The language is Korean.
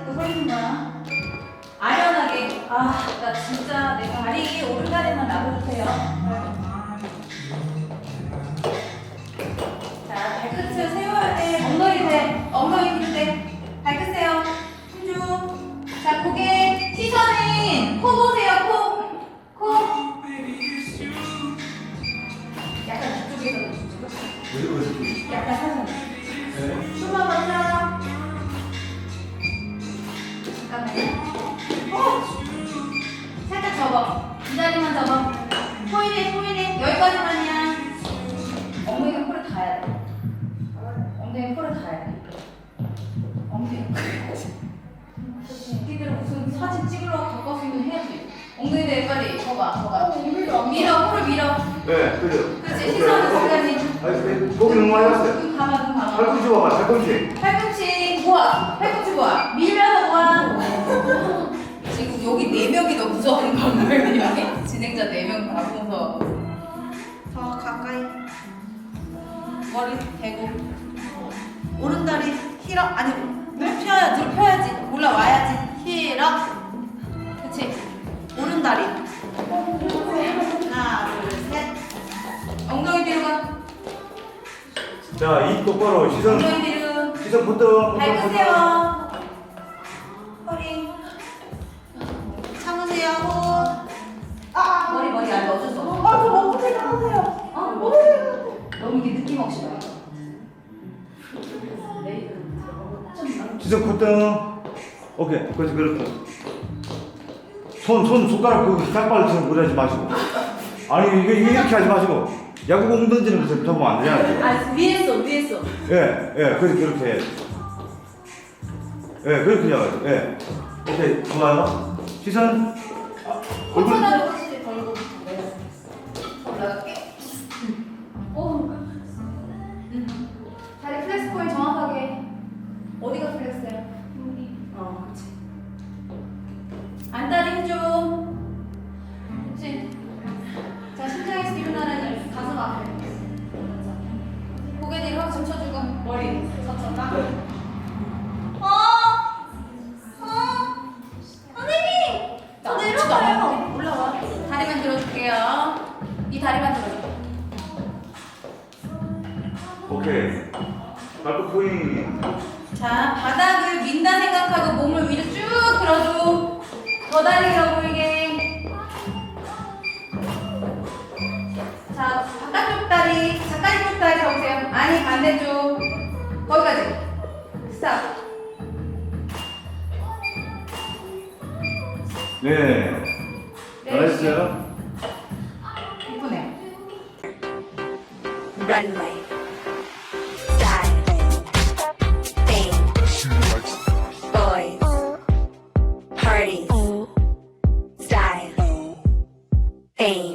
뜯고 서있는 거야. 아련하게. 아, 나 진짜 내 다리 오른다리만 놔둬주세요. 자, 발끝을 세워야 돼. 엉덩이 대. 엉덩이 들때 발끝 세요. 힘 줘. 자, 고개, 시선은 코 보세요, 코. 코. 약간 이쪽에서 왜 그러 접어. 이 다리만 접어. 포인해, 포인해. 여기까지만이야. 엉덩이가 코를 닿아야 돼. 엉덩이 코를 닿아야 돼. 엉덩이. 니들 무슨 사진 찍으려고 가까스면 해야지. 엉덩이 대 빨리 접어, 접어. 밀어, 코를 밀어. 네, 그죠. 그렇지, 시선은 거기까지. 아니, 근데 거기 너무 많이 왔어요. 눈 감아, 눈 감아. 팔꿈치 봐봐, 팔꿈치. 팔꿈치 모아 팔꿈치 모아 보면서 더 가까이? 머리 대고. 오른다리 힐업. 아니 네? 펴야지 펴야지. 올라와야지. 힐업. 그치? 오른다리. 하나 둘셋. 엉덩이 뒤로 가. 자, 입 똑바로, 시선, 엉덩이 뒤로. 시선 붙들어. 세워 허리. 참으세요. 호흡 시선 콧등. 오케이, 그렇지, 그렇게. 손, 손, 손가락 그 짝발처럼 무리하지 마시고. 아니, 이게, 이게 이렇게 하지 마시고. 야구공 던지는 것처럼 접으면 안 되잖아요. 아 위에서 위에서 예, 예, 그렇게, 그렇게. 해. 예, 그렇게 잡아요. 예. 오케이, 좋아요. 시선. 아, 얼굴. 확실히 올라갈게. 오. 음. 다리 플렉스 포인트 정확 젖혀주고 머리 젖혔다. 어, 어, 선생님. 저 내려가요. 올라와. 다리만 들어줄게요. 이 다리만 들어줘. 오케이. 발끝 포인. 자, 바닥을 민다 생각하고 몸을 위로 쭉 들어줘. 더 달리려 보이게. 네. 잘했어요. 이쁘네. runway. Style. Fame. Boys. Parties. Style. Fame.